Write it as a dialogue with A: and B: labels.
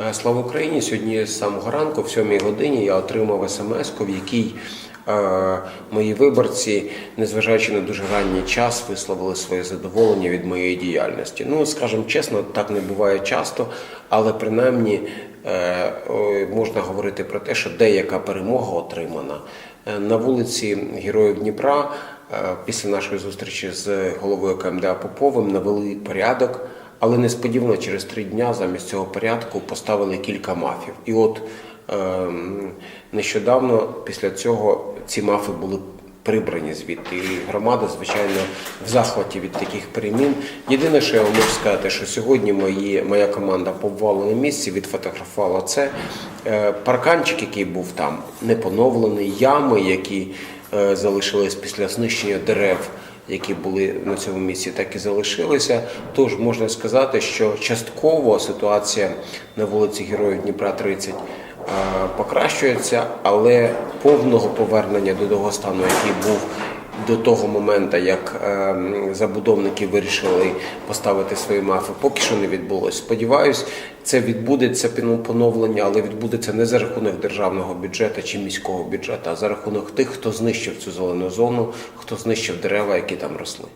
A: Е, Слава Україні! Сьогодні з самого ранку, в 7 годині, я отримав смс, в якій е, мої виборці, незважаючи на дуже ранній час, висловили своє задоволення від моєї діяльності. Ну, скажімо чесно, так не буває часто, але принаймні е, можна говорити про те, що деяка перемога отримана. Е, На вулиці Героїв Дніпра е, після нашої зустрічі з головою КМДА Поповим навели порядок. Але несподівано через три дня замість цього порядку поставили кілька мафів. І от ем, нещодавно після цього ці мафи були прибрані звідти. І громада, звичайно, в захваті від таких перемін. Єдине, що я можу сказати, що сьогодні мої, моя команда побувала на місці, відфотографувала це. Е, парканчик, який був там, не поновлений, ями, які е, залишились після знищення дерев які були на цьому місці, так і залишилися. Тож можна сказати, що частково ситуація на вулиці Героїв Дніпра 30 е, покращується, але повного повернення до того стану, який був до того моменту, як е, забудовники вирішили поставити свої мафи, поки що не відбулось. Сподіваюсь, це відбудеться поновлення, але відбудеться не за рахунок державного бюджету чи міського бюджету, а за рахунок тих, хто знищив цю зелену зону, хто знищив дерева, які там росли.